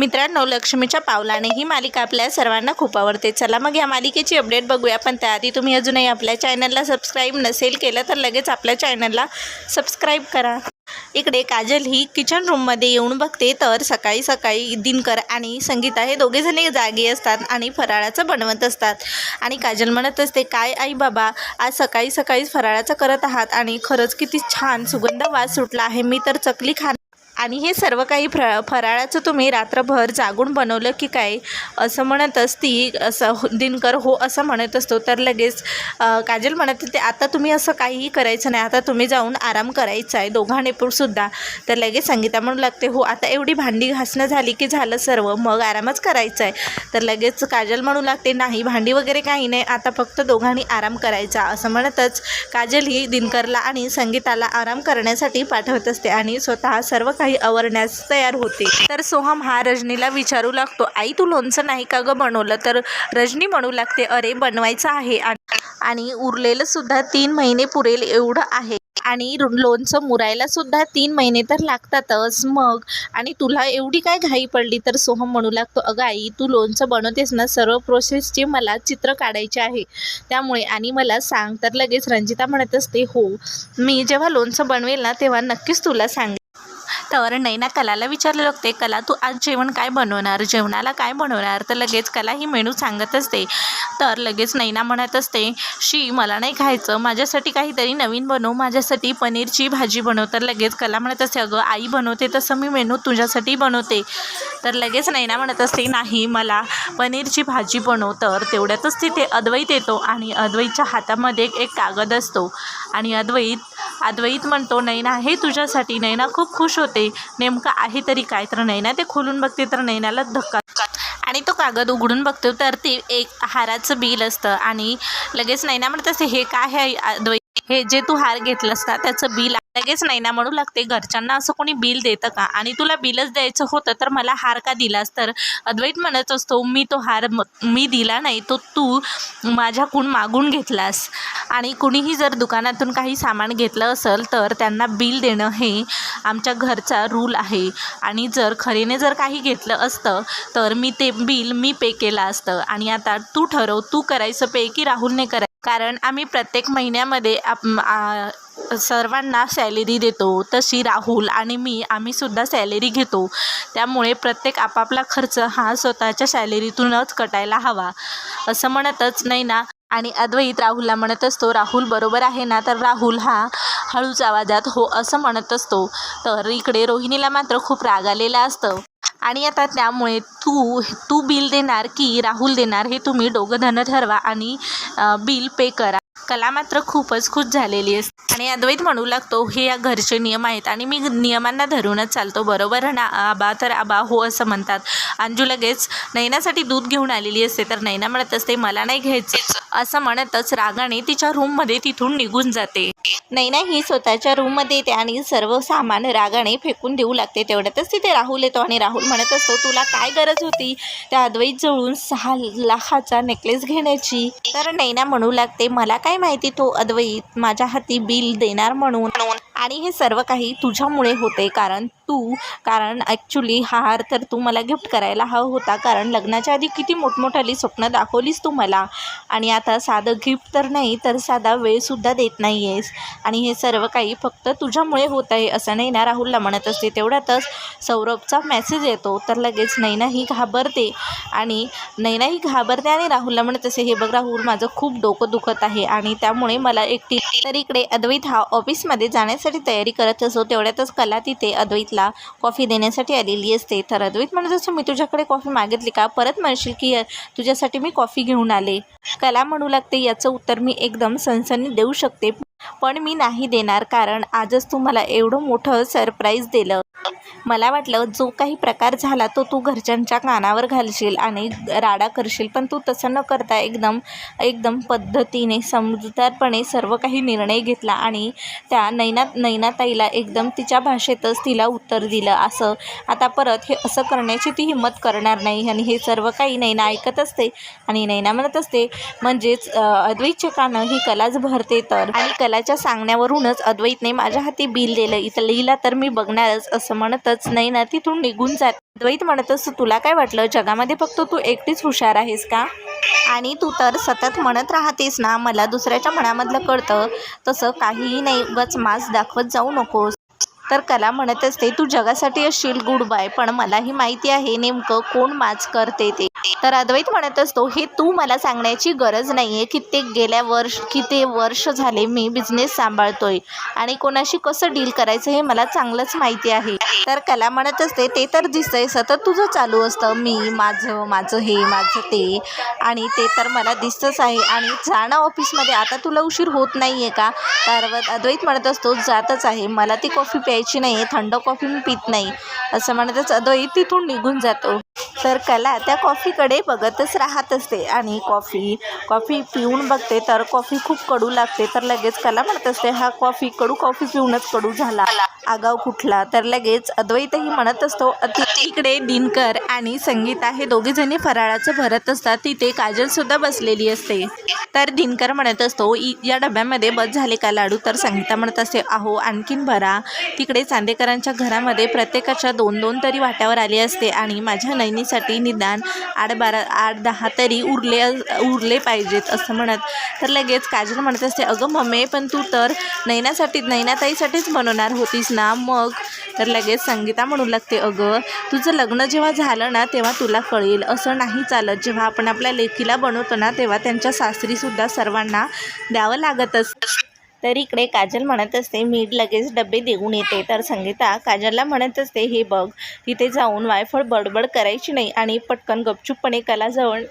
मित्रांनो लक्ष्मीच्या पावलाने ही मालिका आपल्या सर्वांना खूप आवडते. चला मग या मालिकेची अपडेट बघूया. पण त्याआधी तुम्ही अजूनही आपल्या चॅनलला सबस्क्राईब नसेल केलं तर लगेच आपल्या चॅनलला सबस्क्राईब करा. इकडे काजल ही किचन रूममध्ये येऊन बघते. तर सकाळी सकाळी दिनकर आणि संगीता हे दोघेजणी जागी असतात आणि फराळाचं बनवत असतात. आणि काजल म्हणत असते काय आई बाबा आज सकाळी सकाळीच फराळाचं करत आहात आणि खरंच किती छान सुगंध वास सुटला आहे. मी तर चकली खा आणि हे सर्व काही फ्र फराळाचं तुम्ही रात्रभर जागून बनवलं की काय? असं म्हणतच ती असं हो- दिनकर हो असं म्हणत असतो. तर लगेच काजल म्हणत होते आता तुम्ही असं काहीही करायचं नाही. आता तुम्ही जाऊन आराम करायचा आहे. दोघांनी सुद्धा. तर लगेच संगीता म्हणू लागते हो आता एवढी भांडी घासणं झाली की झालं सर्व. मग आरामच करायचा आहे. तर लगेच काजल म्हणू लागते नाही भांडी वगैरे काही नाही. आता फक्त दोघांनी आराम करायचा. असं म्हणतच काजल ही दिनकरला आणि संगीताला आराम करण्यासाठी पाठवत असते आणि स्वतः सर्व काही आवरण्यास तयार होते. तर सोहम हा रजनीला विचारू लागतो आई तू लोणचं नाही का गं बनवलं? तर रजनी म्हणू लागते अरे बनवायचं आहे. आणि- उरलेलं सुद्धा तीन महिने पुरेल एवढं आहे. आणि लोणचं मुरायला सुद्धा तीन महिने तर लागतातच मग. आणि तुला एवढी काय घाई पडली? तर सोहम म्हणू लागतो अगं आई तू लोणचं बनवतेस ना सर्व प्रोसेसचे मला चित्र काढायचे आहे. त्यामुळे आणि मला सांग. तर लगेच रंजिता म्हणत असते हो मी जेव्हा लोणचं बनवेल ना तेव्हा नक्कीच तुला सांग तर नैना कलाला विचारलं लागते कला तू आज जेवण काय बनवणार? जेवणाला काय बनवणार? तर लगेच कला ही मेनू सांगत असते. तर लगेच नैना म्हणत असते शी मला नाही खायचं. माझ्यासाठी काहीतरी नवीन बनव. माझ्यासाठी पनीरची भाजी बनव. तर लगेच कला म्हणत असते अगं आई बनवते तसं मी मेनू तुझ्यासाठी बनवते. तर लगेच नैना म्हणत असते नाही मला पनीरची भाजी बनव. तर तेवढ्यातच तिथे अद्वैत येतो आणि अद्वैतच्या हातामध्ये एक कागद असतो. आणि अद्वैत अद्वैत म्हणतो नैना हे तुझ्यासाठी. नैना खूप खुश होते. नेमकं आहे तरी काय तर नैना ते खोलून बघते तर नैनाला धक्का. आणि तो कागद उघडून बघतो तर ते एक हाराचं बिल असतं. आणि लगेच नैना म्हणत असते हे काय आहे? हे जे तू हार घेतलंस ना त्याचं बिल लगेच नैना म्हणू लागते. घरच्यांना असं कोणी बिल देतं का? आणि तुला बिलच द्यायचं होतं तर मला हार का दिलास? तर अद्वैत म्हणत असतो मी तो हार म- मी दिला नाही तो तू माझ्याकडून मागून घेतलास. आणि कुणीही जर दुकानातून काही सामान घेतलं असेल तर त्यांना बिल देणं हे आमच्या घरचा रूल आहे. आणि जर खरेने जर काही घेतलं असतं तर मी ते बिल मी पे केलं असतं. आणि आता तू ठरव तू करायचं पे की राहुलने करायचं? कारण आम्ही प्रत्येक महिन्यामध्ये आप आ- सर्वांना सॅलरी देतो तशी राहुल आणि मी आम्हीसुद्धा सॅलरी घेतो. त्यामुळे प्रत्येक आपापला खर्च हा स्वतःच्या सॅलरीतूनच कटायला हवा. असं म्हणतच नाही ना? आणि अद्वैत राहुलला म्हणत असतो राहुल बरोबर आहे ना? तर राहुल हा हळूच आवाजात हो असं म्हणत असतो. तर इकडे रोहिणीला मात्र खूप राग आलेला असतं. आणि आता त्यामुळे तू तू बिल देणार की राहुल देणार हे तुम्ही दोघं धन ठरवा आणि बिल पे करा. कला मात्र खूपच खुश झालेली असते. आणि अद्वैत म्हणू लागतो हे या घरचे नियम आहेत. आणि मी नियमांना धरूनच चालतो. बरोबर ना? आबा तर आबा हो असं म्हणतात. अंजू लगेच नैनासाठी दूध घेऊन आलेली असते तर नैना म्हणत असते मला नाही घ्यायचेच असं म्हणतच रागाने तिच्या रूममध्ये तिथून निघून जाते. नैना ही स्वतःच्या रूममध्ये येते आणि सर्व सामान रागाने फेकून देऊ लागते. तेवढ्यातच तिथे राहुल येतो आणि राहुल म्हणत असतो तुला काय गरज होती? त्या अद्वैत जवळून सहा लाखाचा नेकलेस घेण्याची. तर नैना म्हणू लागते मला काय माहिती तो अद्वैत? माझ्या हाती बिल देणार म्हणून. आणि हे सर्व काही तुझ्यामुळे होते कारण तू. कारण ॲक्च्युली हा हार तर तू मला गिफ्ट करायला हवा होता. कारण लग्नाच्या आधी किती मोठमोठाली स्वप्न दाखवलीस तू मला. आणि आता साधं गिफ्ट तर नाही तर साधा वेळसुद्धा देत नाही आहेस आणि हे सर्व काही फक्त तुझ्यामुळे होत आहे असं नैना राहुलला म्हणत असते. तेवढ्यातच सौरभचा मेसेज येतो. तर लगेच नैना ही घाबरते. आणि नैना ही घाबरते आणि राहुलला म्हणत असे हे बघ राहुल माझं खूप डोकं दुखत आहे. आणि त्यामुळे मला एकटी तर इकडे अद्वैत हा ऑफिसमध्ये जाण्यासाठी तयारी करत असो तेवढ्यातच कला तिथे अद्वैतला कॉफी देण्यासाठी आलेली असते. तर अद्वैत म्हणत असतो मी तुझ्याकडे कॉफी मागितली का? परत म्हणशील की तुझ्यासाठी मी कॉफी घेऊन आले. कला म्हणू लागते याचं उत्तर मी एकदम सनसनी देऊ शकते. पण मी नाही देणार कारण आजच तू मला एवढं मोठं सरप्राईज दिलं. मला वाटलं जो काही प्रकार झाला तो तू घरच्यांच्या कानावर घालशील आणि राडा करशील पण तू तसं न करता एकदम एकदम पद्धतीने समजूतदारपणे सर्व काही निर्णय घेतला आणि त्या नैना नैनाताईला एकदम तिच्या भाषेतच तिला उत्तर दिलं. असं आता परत हे असं करण्याची ती हिंमत करणार नाही आणि हे सर्व काही नैना ऐकत असते आणि नैना म्हणत असते म्हणजेच अद्वैतचे कानं ही कलाच भरते तर. आणि कलाच्या सांगण्यावरूनच अद्वैतने माझ्या हाती बिल दिलं. इथं लिहिला तर मी बघणारच असं असं म्हणतच. नैना तिथून निघून जात. द्वैत म्हणत असतो तुला काय वाटलं? जगामध्ये फक्त तू एकटीच हुशार आहेस का? आणि तू तर सतत म्हणत राहतेस ना मला दुसऱ्याच्या मनामधलं कळतं. तसं काहीही नाही उगाच मास दाखवत जाऊ नकोस. तर कला म्हणत असते तू जगासाठी असशील गुड बाय पण मलाही माहिती आहे नेमकं कोण माच करते ते. तर अद्वैत म्हणत असतो हे तू मला सांगण्याची गरज नाही आहे कित्येक गेल्या वर्ष किती वर्ष झाले मी बिझनेस सांभाळतोय. आणि कोणाशी कसं डील करायचं हे मला चांगलंच माहिती आहे. तर कला म्हणत असते ते तर दिसतंय सतत तुझं चालू असतं. मी माझं माझं हे माझं ते. आणि ते तर मला दिसतंच आहे. आणि जाणं ऑफिसमध्ये आता तुला उशीर होत नाही आहे का? तर अद्वैत म्हणत असतो जातच आहे. मला ती कॉफी प्यायची नाही आहे थंड कॉफी मी पित नाही. असं म्हणतच अद्वैत तिथून निघून जातो. तर कला त्या कॉफीकडे बघतच राहत असते. आणि कॉफी कॉफी पिऊन बघते तर कॉफी खूप कडू लागते. तर लगेच कला म्हणत असते हा कॉफी कडू कॉफी पिऊनच कडू झाला. आगाव कुठला? तर लगेच अद्वैतही म्हणत असतो अति इकडे दिनकर आणि संगीता हे दोघीजणी फराळाचं भरत असतात तिथे काजलसुद्धा बसलेली असते. तर दिनकर म्हणत असतो या डब्यामध्ये बस झाले का लाडू? तर संगीता म्हणत असते अहो आणखीन भरा. तिकडे चांदेकरांच्या घरामध्ये प्रत्येकाच्या दोन दोन तरी वाट्यावर आले असते आणि माझ्या नैनीसाठी निदान आठ बारा आठ दहा तरी उरले उरले पाहिजेत असं म्हणत. तर लगेच काजल म्हणत असते अगं मम्मी पण तू तर नैनासाठी नैनाताईसाठीच बनवणार होतीस ना? ना मग? तर लगेच संगीता म्हणू लागते अगं तुझं लग्न जेव्हा झालं ना तेव्हा तुला कळेल. असं नाही चालत. जेव्हा आपण आपल्या लेकीला बनवतो ना तेव्हा त्यांच्या सासरीसुद्धा सर्वांना द्यावं लागत लागतच. तर इकडे काजल म्हणत असते मी लगेच डबे देऊन येते. तर संगीता काजलला म्हणत असते हे बघ तिथे जाऊन वायफळ बडबड करायची नाही आणि पटकन गपचूपपणे कलाजवळ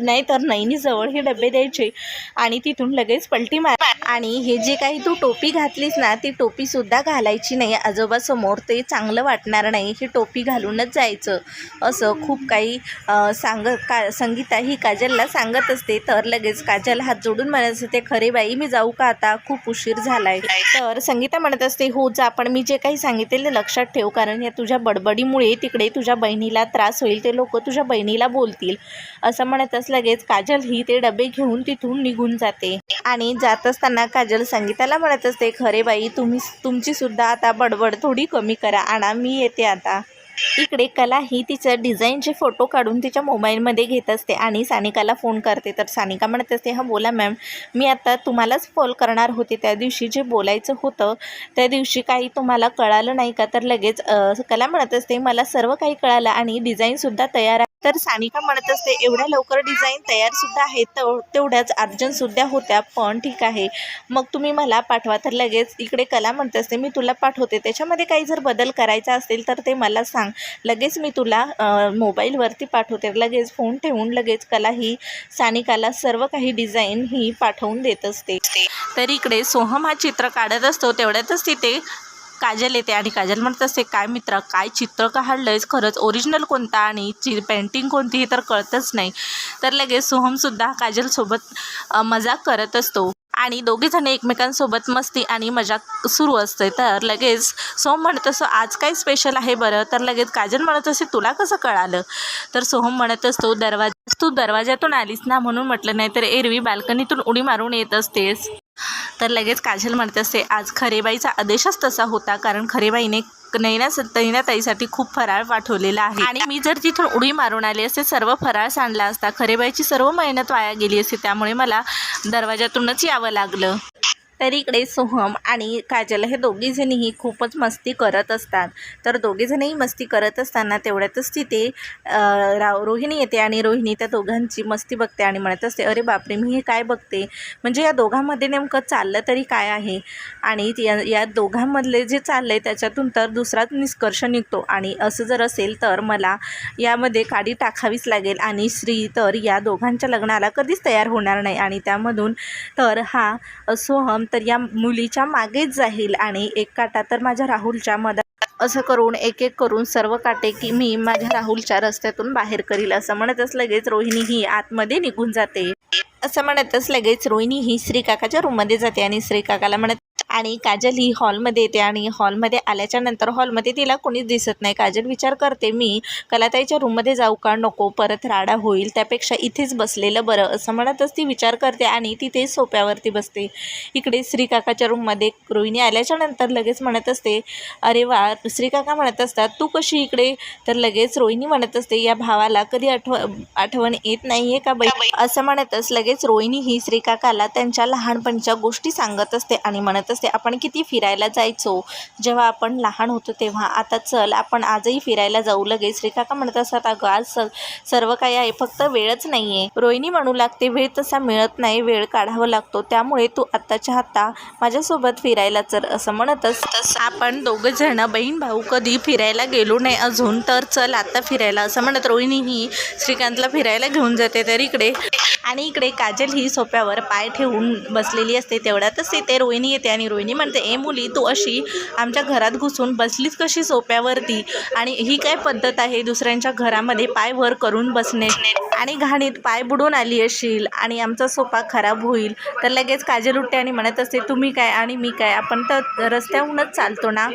नाही तर नैनीजवळ हे डबे द्यायचे आणि तिथून लगेच पलटी मार आणि हे जे काही तू टोपी घातलीस ना ती टोपीसुद्धा घालायची नाही. आजोबासमोर ते चांगलं वाटणार नाही. ही टोपी घालूनच जायचं. असं खूप काही सांग का संगीता ही काजलला सांगत असते. तर लगेच काजल हात जोडून म्हणत असते खरे बाई मी जाऊ का आता? खूप उशीर झालाय. तर संगीता म्हणत असते हो जा पण मी जे काही सांगितले ते लक्षात ठेव कारण या तुझ्या बडबडीमुळे तिकडे तुझ्या बहिणीला त्रास होईल. ते लोक तुझ्या बहिणीला बोलतील. असं म्हणतच लगेच काजल ही ते डबे घेऊन तिथून निघून जाते. आणि जात असताना काजल संगीताला म्हणत असते खरे बाई तुम्ही तुमची सुद्धा आता बडबड थोडी कमी करा आणा मी येते आता. इकडे कला ही तिचं डिझाईनचे फोटो काढून तिच्या मोबाईलमध्ये घेत असते आणि सानिकाला फोन करते. तर सानिका म्हणत असते हां बोला मॅम मी आता तुम्हालाच कॉल करणार होते. त्या दिवशी जे बोलायचं होतं त्या दिवशी काही तुम्हाला कळालं नाही का? तर लगेच कला म्हणत असते मला सर्व काही कळालं आणि डिझाईनसुद्धा तयार तर सानिका म्हणत असते एवढ्या लवकर डिझाईन तयारसुद्धा आहेत तेव तेवढ्याच अर्जंटसुद्धा होत्या पण ठीक आहे. मग तुम्ही मला पाठवा. तर लगेच इकडे कला म्हणत असते मी तुला पाठवते. त्याच्यामध्ये काही जर बदल करायचा असेल तर ते मला सांग. लगेच मी तुला मोबाईलवरती पाठवते. लगेच फोन ठेवून लगेच कला ही सानिकाला सर्व काही डिझाईन ही पाठवून देत असते. तर इकडे सोहम हा चित्र काढत असतो. तेवढ्यातच तिथे काजल येते आणि काजल म्हणत असते काय मित्रा काय चित्र काढलंयस? खरंच ओरिजिनल कोणता आणि चि पेंटिंग कोणती हे तर कळतच नाही. तर लगेच सोहमसुद्धा काजलसोबत मजाक करत असतो. आणि दोघेजण एकमेकांसोबत मस्ती आणि मजाक सुरू असते. तर लगेच सोहम म्हणत असतो आज काय स्पेशल आहे बरं? तर लगेच काजल म्हणत असते तुला कसं कळालं? तर सोहम म्हणत असतो दरवाजा तू दरवाज्यातून आलीस ना? म्हणून म्हटलं नाही तर एरवी बाल्कनीतून उडी मारून येत असतेस. तर लगेच काजल म्हणत असते आज खरेबाईचा आदेशच तसा होता कारण खरेबाईने नैना नैनाताईसाठी खूप फराळ पाठवलेला आहे. आणि मी जर तिथून उडी मारून आली असते सर्व फराळ सांडला असता खरेबाईची सर्व मेहनत वाया गेली असते त्यामुळे मला दरवाजातूनच यावं लागलं. तर इकडे सोहम आणि काजल हे दोघीजणीही खूपच मस्ती करत असतात. तर दोघीजणीही मस्ती करत असताना तेवढ्यातच तिथे राव रोहिणी येते आणि रोहिणी त्या दोघांची मस्ती बघते आणि म्हणत असते अरे बापरे मी हे काय बघते? म्हणजे या दोघांमध्ये नेमकं चाललं तरी काय आहे? आणि या या दोघांमधले जे चाललं आहे त्याच्यातून तर दुसराच निष्कर्ष निघतो आणि असं जर असेल तर मला यामध्ये काडी टाकावीच लागेल आणि श्री तर या दोघांच्या लग्नाला कधीच तयार होणार नाही आणि त्यामधून तर हा सोहम तर या मुलीच्या मागेच जाईल आणि एक काटा तर माझ्या राहुलच्या मदत असं करून एक एक करून सर्व काटे की मी माझ्या राहुलच्या रस्त्यातून बाहेर करील असं म्हणतच लगेच रोहिणी ही आतमध्ये निघून जाते. असं म्हणतच लगेच रोहिणी ही श्रीकाकाच्या रूममध्ये जाते आणि श्रीकाकाला म्हणत आणि काजल ही हॉलमध्ये येते आणि हॉलमध्ये आल्याच्यानंतर हॉलमध्ये तिला कोणीच दिसत नाही. काजल विचार करते मी कलाताईच्या रूममध्ये जाऊ का? नको परत राडा होईल त्यापेक्षा इथेच बसलेलं बरं. असं म्हणतच ती विचार करते आणि तिथे सोप्यावरती बसते. इकडे श्रीकाकाच्या रूममध्ये रोहिणी आल्याच्यानंतर लगेच म्हणत असते अरे वा श्रीकाका म्हणत असतात तू कशी इकडे? तर लगेच रोहिणी म्हणत असते या भावाला कधी आठव आठवण येत नाही आहे का बाई? असं म्हणतच लगेच रोहिणी ही श्रीकाकाला त्यांच्या लहानपणीच्या गोष्टी सांगत असते आणि म्हणत असते आपण किती फिरायला जायचो? जेव्हा आपण लहान होतो तेव्हा. आता चल आपण आजही फिरायला जाऊ. लगेच श्रीकाका म्हणत असतात अगं आज स सर्व काही आहे फक्त वेळच नाही आहे रोहिणी म्हणू लागते वेळ तसा मिळत नाही वेळ काढावा लागतो. त्यामुळे तू आत्ताच्या आत्ता माझ्यासोबत फिरायला चल असं म्हणतच आपण दोघं जण बहीण भाऊ कधी फिरायला गेलो नाही अजून तर चल आता फिरायला. असं म्हणत रोहिणी ही श्रीकांतला फिरायला घेऊन जाते तर इकडे. आणि इकडे काजल ही सोप्यावर पाय ठेवून बसलेली असते तेवढ्यातच तिथे रोहिणी येते आणि रोहिणी म्हणते ए मुली तू अशी आमच्या घरात घुसून बसलीच कशी सोप्यावरती? आणि ही काय पद्धत आहे दुसऱ्यांच्या घरामध्ये पाय वर करून बसणे? आणि घाणीत पाय बुडून आली असशील आणि आमचा सोफा खराब होईल. तर लगेच काजल उठते आणि म्हणत असते तुम्ही काय आणि मी काय? आपण तर रस्त्याहूनच चालतो ना?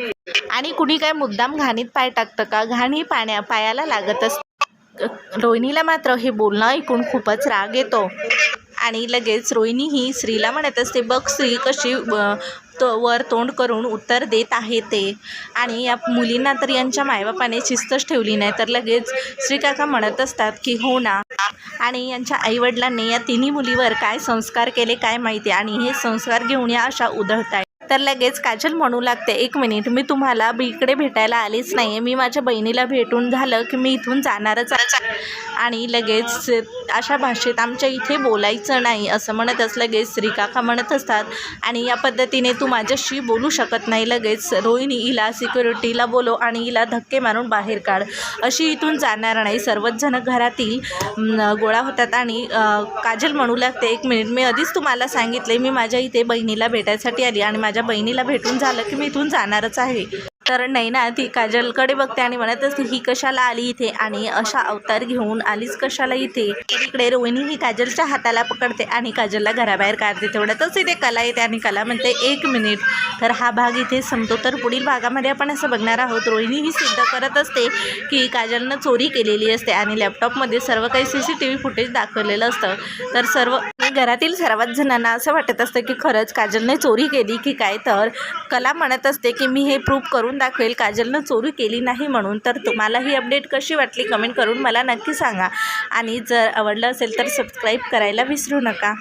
आणि कुणी काय मुद्दाम घाणीत पाय टाकतं का? घाण ही पाण्या पायाला लागत असते. रोहिणीला मात्र हे बोलणं ऐकून खूपच राग येतो. आणि लगेच रोहिणी ही स्त्रीला म्हणत असते बघ स्त्री कशी तो वर तोंड करून उत्तर देत आहे ते. आणि या मुलींना तर यांच्या मायबापाने शिस्तच ठेवली नाही. तर लगेच श्रीकाका म्हणत असतात की हो ना. आणि यांच्या आईवडिलांनी या तिन्ही मुलीवर काय संस्कार केले काय माहिती? आणि हे संस्कार घेऊन या अशा उधळत आहे तर लगेच काजल म्हणू लागते एक मिनिट मी तुम्हाला इकडे भेटायला आलीच नाही आहे मी माझ्या बहिणीला भेटून झालं की मी इथून जाणारच आणि लगेच अशा भाषेत आमच्या इथे बोलायचं नाही असं म्हणतच लगेच श्रीकाका म्हणत असतात. आणि या पद्धतीने तू माझ्याशी बोलू शकत नाही. लगेच रोहिणी हिला सिक्युरिटीला बोलो आणि हिला धक्के मारून बाहेर काढ. अशी इथून जाणार नाही. सर्वच जण घरातील गोळा होतात. आणि काजल म्हणू लागते एक मिनिट मी आधीच तुम्हाला सांगितले मी माझ्या इथे बहिणीला भेटायसाठी आली आणि माझ्या बहिणीला भेटून झालं की मी इथून जाणारच आहे. तर नैना ती काजलकडे बघते आणि म्हणत असते ही कशाला आली इथे? आणि अशा अवतार घेऊन आलीच कशाला इथे? तर इकडे रोहिणी ही काजलच्या हाताला पकडते आणि काजलला घराबाहेर काढते. तेवढ्यातच इथे कला येते आणि कला म्हणते एक मिनिट. तर हा भाग इथे संपतो. तर पुढील भागामध्ये आपण असं बघणार आहोत. रोहिणी ही सिद्ध करत असते की काजलनं चोरी केलेली असते आणि लॅपटॉपमध्ये सर्व काही C C T V footage दाखवलेलं असतं. तर सर्व घरातील सर्वात जणांना असं वाटत असतं की खरंच काजलने चोरी केली की काय तर. कला म्हणत असते की मी हे प्रूफ करून दाखवेल काजलनं चोरी केली नाही म्हणून. तर तुम्हाला ही अपडेट कशी वाटली कमेंट करून मला नक्की सांगा. आणि जर आवडलं असेल तर सबस्क्राईब करायला विसरू नका.